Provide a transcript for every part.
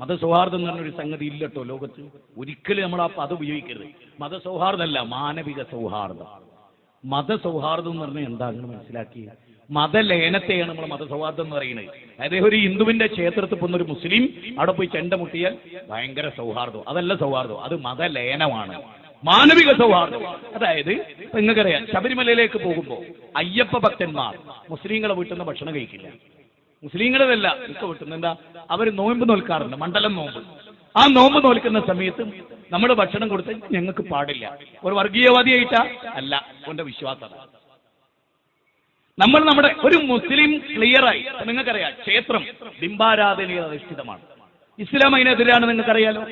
മതസൗഹാർദ്ദം എന്ന് പറഞ്ഞൊരു സംഗതി ഇല്ലട്ടോ ലോകത്ത്. ഒരിക്കലും നമ്മൾ ആ പദം ഉപയോഗിക്കരുത്. മതസൗഹാർദ്ദമല്ല മാനവിക സൗഹാർദ്ദം. മതസൗഹാർദ്ദം എന്ന് പറഞ്ഞാൽ എന്താണ് മനസ്സിലാക്കി? മതലയനത്തെയാണ് നമ്മൾ മതസൗഹാർദ്ദം എന്ന് പറയുന്നത്. അതായത് ഒരു ഹിന്ദുവിന്റെ ക്ഷേത്രത്തിൽ പോകുന്ന ഒരു മുസ്ലിം അവിടെ പോയി ചെണ്ട മുട്ടിയാൽ ഭയങ്കര സൗഹാർദ്ദം. അതല്ല സൗഹാർദ്ദം അത് മതലയനമാണ് മാനവിക സൗഹാർദ്ദം. അതായത് നിങ്ങൾക്കറിയാം ശബരിമലയിലേക്ക് പോകുമ്പോൾ അയ്യപ്പ ഭക്തന്മാർ മുസ്ലിങ്ങളെ വീട്ടിൽ നിന്ന് ഭക്ഷണം കഴിക്കില്ല. മുസ്ലിങ്ങളതല്ല വീട്ടുന്ന എന്താ? അവർ നോമ്പ് നോൽക്കാറുണ്ട് മണ്ഡലം നോമ്പ്. ആ നോമ്പ് നോൽക്കുന്ന സമയത്ത് നമ്മൾ ഭക്ഷണം കൊടുത്ത് ഞങ്ങൾക്ക് പാടില്ല. ഒരു വർഗീയവാദിയായിട്ടാ? അല്ല അവന്റെ വിശ്വാസം നമ്മൾ നമ്മുടെ ഒരു മുസ്ലിം ക്ലിയറായി. നിങ്ങൾക്കറിയാം ക്ഷേത്രം ബിംബാരാധനയിൽ അധിഷ്ഠിതമാണ്. ഇസ്ലാം അതിനെതിരാണ് നിങ്ങൾക്കറിയാലോ?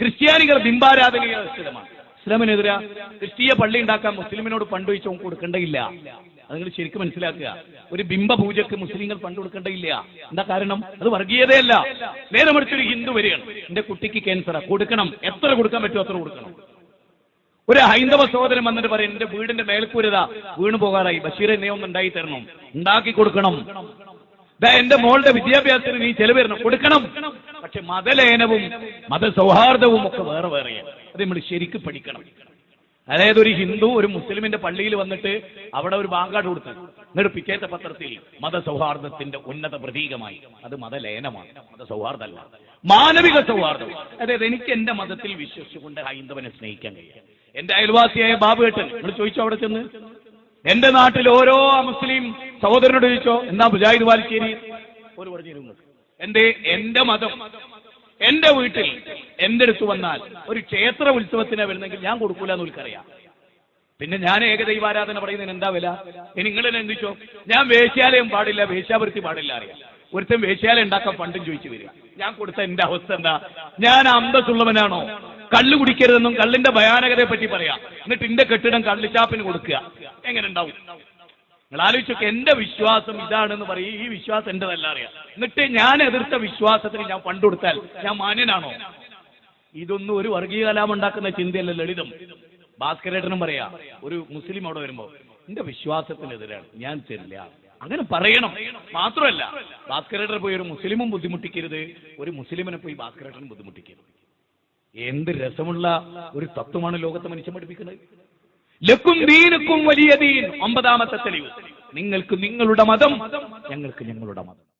ക്രിസ്ത്യാനികൾ ബിംബാരാധനയിൽ അധിഷ്ഠിതമാണ്. ഇസ്ലാമിനെതിരാ? ക്രിസ്തീയ പള്ളി ഉണ്ടാക്കാൻ മുസ്ലിമിനോട് പണ്ട് വെച്ച് കൊടുക്കേണ്ടയില്ല അത് നിങ്ങൾ ശരിക്കും മനസ്സിലാക്കുക. ഒരു ബിംബ പൂജക്ക് മുസ്ലിങ്ങൾ പണ്ട് കൊടുക്കേണ്ടയില്ല എന്താ കാരണം? അത് വർഗീയതയല്ല. നേരെ മറിച്ചൊരു ഹിന്ദു വരികയാണ്. എന്റെ കുട്ടിക്ക് ക്യാൻസറാ കൊടുക്കണം. എത്ര കൊടുക്കാൻ പറ്റുമോ അത്ര കൊടുക്കണം. ഒരു ഹൈന്ദവ സഹോദരൻ വന്നിട്ട് പറയും എന്റെ വീടിന്റെ മേൽക്കൂരത. വീണു പോകാറായി. ബഷീർ എന്നെ ഒന്ന് ഉണ്ടായി തരണം. ഉണ്ടാക്കി കൊടുക്കണം. എന്റെ മോളുടെ വിദ്യാഭ്യാസത്തിന് നീ ചെലവ് തരണം. കൊടുക്കണം. പക്ഷെ മതലേനവും മതസൗഹാർദ്ദവും ഒക്കെ വേറെ വേറെയാണ് അത് നമ്മൾ ശരിക്കും പഠിക്കണം. അതായത് ഒരു ഹിന്ദു ഒരു മുസ്ലിമിന്റെ പള്ളിയിൽ വന്നിട്ട് അവിടെ ഒരു ബാങ്കാട് കൊടുത്തു. എന്നിട്ട് പിറ്റേത്തെ പത്രത്തിൽ മതസൗഹാർദ്ദത്തിന്റെ ഉന്നത പ്രതീകമായി. അത് മതലയനമാണ് മതസൗഹാർദ്ദമല്ല. മാനവിക സൗഹാർദ്ദം. അതായത് എനിക്ക് എന്റെ മതത്തിൽ വിശ്വസിച്ചുകൊണ്ട് ഹൈന്ദവനെ സ്നേഹിക്കാൻ കഴിയും. എന്റെ അയൽവാസിയായ ബാബുവേട്ടൻ നിങ്ങൾ ചോദിച്ചോ അവിടെ ചെന്ന്? എന്റെ നാട്ടിൽ ഓരോ മുസ്ലിം സഹോദരനോട് ചോദിച്ചോ? എന്നാ മുജാഹിദ് വാലിശ്ശേരി ഒരു പറഞ്ഞു എന്റെ എന്റെ മതം എന്റെ വീട്ടിൽ എന്റെ അടുത്ത് വന്നാൽ ഒരു ക്ഷേത്ര ഉത്സവത്തിനാ വരുന്നെങ്കിൽ ഞാൻ കൊടുക്കൂല എന്ന് എനിക്കറിയാം പിന്നെ ഞാൻ ഏകദൈവാരാധന പറയുന്നതിന് എന്താ വില? നിങ്ങൾ എന്തിച്ചോ ഞാൻ വേശ്യാലയം പാടില്ല വേശ്യാവൃത്തി പാടില്ല അറിയാം. ഒരുത്തൻ വേശ്യാലയം ഉണ്ടാക്കാൻ പണ്ടും ചോദിച്ചു വരിക. ഞാൻ കൊടുത്ത എന്റെ അവസ്ഥ എന്താ? ഞാൻ അന്തസ്സുള്ളവനാണോ? കള്ളു കുടിക്കരുതെന്നും കള്ളിന്റെ ഭയാനകതയെ പറ്റി പറയാം. എന്നിട്ട് എന്റെ കെട്ടിടം കള്ളിച്ചാപ്പിന് കൊടുക്കുക. എങ്ങനെ ഉണ്ടാവും? നിങ്ങൾ ആലോചിച്ചൊക്കെ എന്റെ വിശ്വാസം ഇതാണെന്ന് പറയും. ഈ വിശ്വാസം എന്റെതല്ല അറിയാം. എന്നിട്ട് ഞാൻ എതിർത്ത വിശ്വാസത്തിന് ഞാൻ പണ്ട് കൊടുത്താൽ ഞാൻ മാന്യനാണോ? ഇതൊന്നും ഒരു വർഗീയ കലാപം ഉണ്ടാക്കുന്ന ചിന്തയല്ല ലളിതം. ഭാസ്കരേട്ടനും പറയാ ഒരു മുസ്ലിം അവിടെ വരുമ്പോ എന്റെ വിശ്വാസത്തിനെതിരാണ് ഞാൻ തരില്ല അങ്ങനെ പറയണം. മാത്രമല്ല ഭാസ്കരേട്ടനെ പോയി ഒരു മുസ്ലിമും ബുദ്ധിമുട്ടിക്കരുത്. ഒരു മുസ്ലിമിനെ പോയി ഭാസ്കരേട്ടനും ബുദ്ധിമുട്ടിക്കരുത്. എന്ത് രസമുള്ള ഒരു തത്വമാണ് ലോകത്തെ മനുഷ്യൻ പഠിപ്പിക്കുന്നത്. ലക്കും ദീനുക്കും വലിയ ദീൻ. ഒമ്പതാമത്തെ തെളിവ്. നിങ്ങൾക്ക് നിങ്ങളുടെ മതം ഞങ്ങൾക്ക് ഞങ്ങളുടെ മതം.